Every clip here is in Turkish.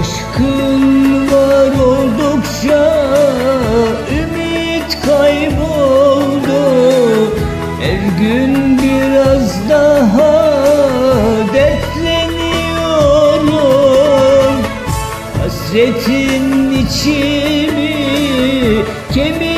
Aşkın var oldukça ümit kayboldu. Her gün biraz daha dertleniyorum. Hasretin içimi kemik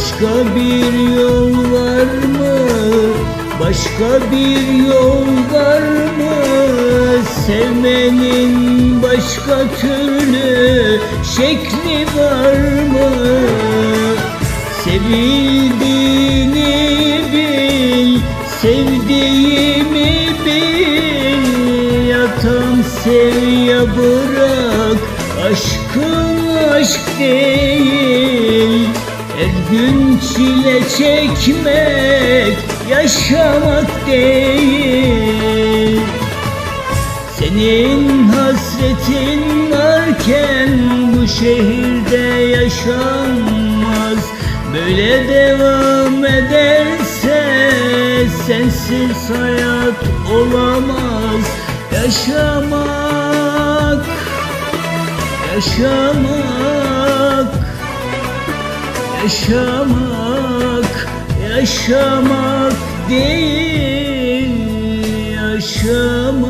Başka bir yol var mı? Başka bir yol var mı? Sevmenin başka türlü şekli var mı? Sevildiğini bil, sevdiğimi bil Ya tam sev ya bırak, aşkın aşk değil her gün çile çekmek yaşamak değil. Senin hasretin varken bu şehirde yaşanmaz. Böyle devam ederse sensiz hayat olamaz. Yaşamak, yaşamak Yaşamak, yaşamak değil Yaşamak.